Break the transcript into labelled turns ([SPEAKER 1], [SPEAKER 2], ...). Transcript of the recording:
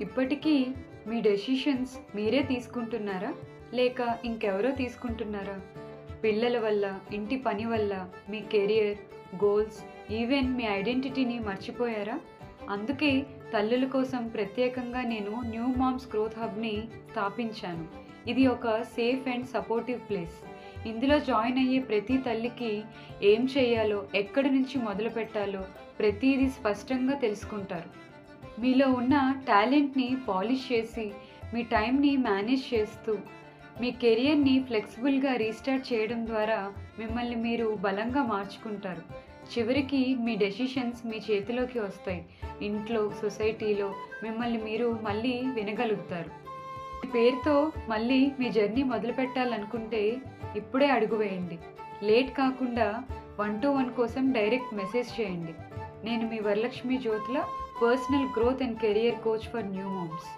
[SPEAKER 1] ఇప్పటికీ మీ డెసిషన్స్ మీరే తీసుకుంటున్నారా? లేక ఇంకెవరో తీసుకుంటున్నారా? పిల్లల వల్ల ఇంటి పని వల్ల మీ కెరియర్ గోల్స్ ఈవెన్ మీ ఐడెంటిటీని మర్చిపోయారా? అందుకే తల్లుల కోసం ప్రత్యేకంగా నేను న్యూ మామ్స్ గ్రోత్ హబ్ని స్థాపించాను. ఇది ఒక సేఫ్ అండ్ సపోర్టివ్ ప్లేస్ ఇందులో జాయిన్ అయ్యే ప్రతి తల్లికి ఏం చేయాలో ఎక్కడి నుంచి మొదలు పెట్టాలో ప్రతిదీ స్పష్టంగా తెలుసుకుంటారు. మీలో ఉన్న టాలెంట్ని పాలిష్ చేసి మీ టైంని మేనేజ్ చేస్తూ మీ కెరియర్ని ఫ్లెక్సిబుల్గా రీస్టార్ట్ చేయడం ద్వారా మిమ్మల్ని మీరు బలంగా మార్చుకుంటారు. చివరికి మీ డెసిషన్స్ మీ చేతిలోకి వస్తాయి. ఇంట్లో సొసైటీలో మిమ్మల్ని మీరు మళ్ళీ వినగలుగుతారు. మీ పేరుతో మళ్ళీ మీ జర్నీ మొదలు పెట్టాలనుకుంటే ఇప్పుడే అడుగు వేయండి. లేట్ కాకుండా వన్ టు వన్ కోసం డైరెక్ట్ మెసేజ్ చేయండి. నేను మీ Varalakshmi జ్యోతిల personal growth and career coach for new moms